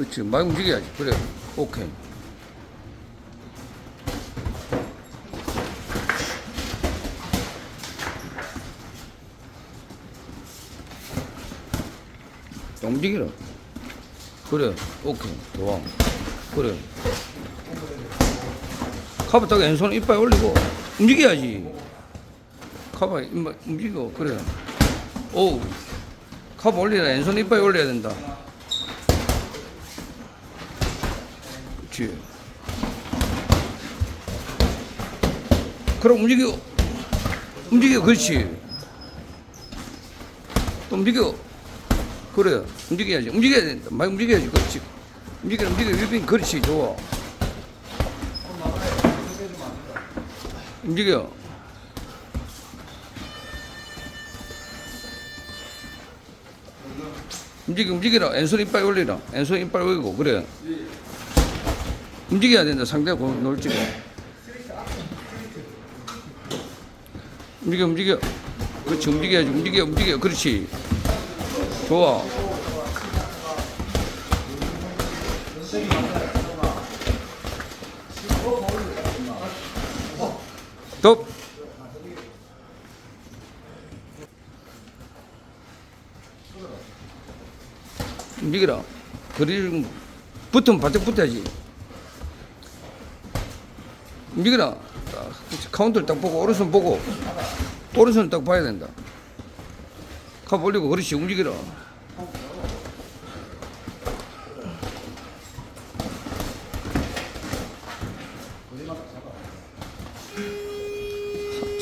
그렇지. 많이 움직여야지. 그래. 오케이. 움직이라. 그래. 오케이. 좋아. 그래. 카바 딱 왼손 이빨 올리고 움직여야지. 카바 이마 움직여. 그래. 오. 카바 올리라. 왼손 이빨 올려야 된다. 그렇지. 그럼 움직여. 움직여. 그렇지. 또 움직여. 그래. 움직여야지. 움직여야 된다. 많이 움직여야지. 그렇지. 움직여, 움직여. 유빈, 그렇지. 좋아. 움직여. 움직여, 움직여라. 왼손 이빨 올리라. 왼손 이빨 올리고. 그래. 움직여야 된다. 상대가 공 놀지고. 움직여, 움직여. 그렇지. 움직여야지. 움직여, 움직여. 그렇지. 좋아. 톱. 움직여라. 그리 붙으면 바짝 붙어야지. 그렇지. 카운터를 딱 보고 오른손 보고 오른손 딱 봐야 된다. 컵 올리고 그렇지 움직여라.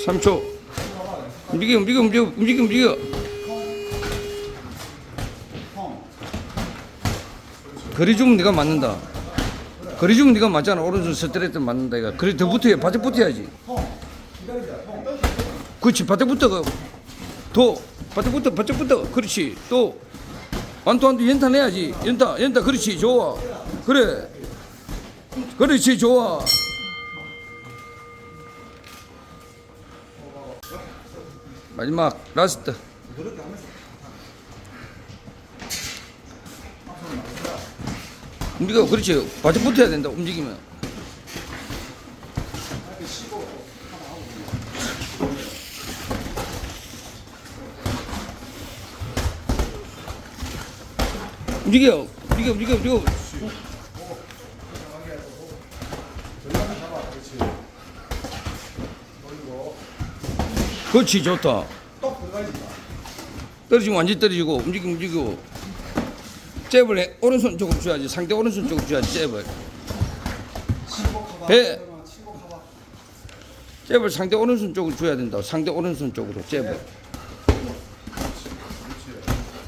삼초 움직여 움직여 움직여 움직여 움직여 거리 주면 네가 맞는다 거리 주면 네가 맞잖아. 오른손 스트레이트 맞는다 이거. 거리 더 붙어야 바짝 붙어야지. 그렇지 바짝 붙어 더 바짝 붙어 바짝 붙어. 그렇지 또. 완도 연타 내야지. 연타 연타 그렇지 좋아. 그래. 그렇지 좋아. 마지막 라스트 움직여 그렇지. 바짝 붙어야 된다 움직이면. 움직여. 움직여 움직여 움직여. 그렇지 좋다. 떨어지면 완전히 떨어지고 움직이고 움직이고 잽을 해. 오른손 쪽으로 줘야지. 상대 오른손 쪽으로 줘야지 잽을. 배. 잽을 상대 오른손 쪽으로 줘야 된다 상대 오른손 쪽으로 잽을.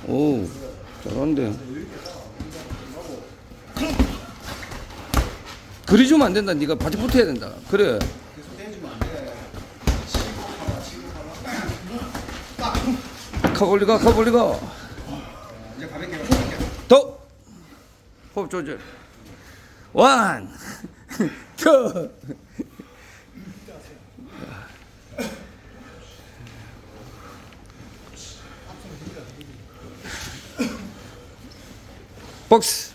오 잘하는데. 그리 주면 안 된다. 네가 바짝 붙어야 된다. 그래. 컵 올리가 이제 가볍게 가볍게. 더 호흡 조절 원 투. 복스.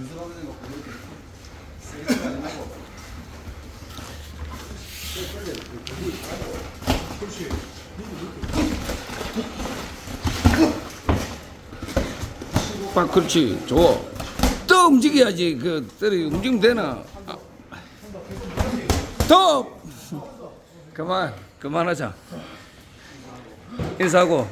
그렇게 세게 안 하고. 빡 그렇지. 좋아 또 움직여야지. 그 때리 움직이면 되나? 아. 더! 그만 그만하자. 인사하고.